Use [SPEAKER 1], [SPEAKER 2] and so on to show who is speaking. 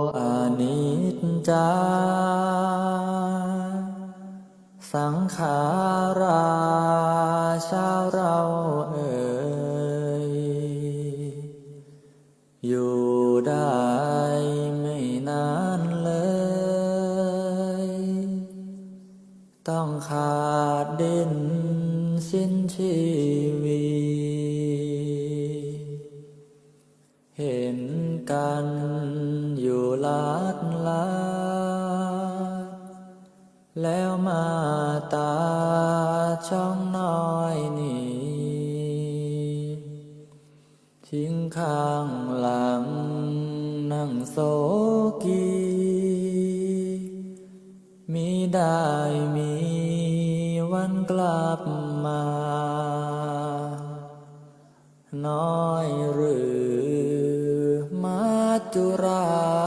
[SPEAKER 1] อนิจจา สังขาราชาวเราเอ่ยอยู่ได้ไม่นานเลย ต้องขาดดินสิ้นชีวีเห็นกัน ลาดลา แล้วมาตาช่องน้อยนี่ทิ้งข้างหลัง นั่งโศกี มีได้มีวันกลับมา น้อยหรือมาจุรา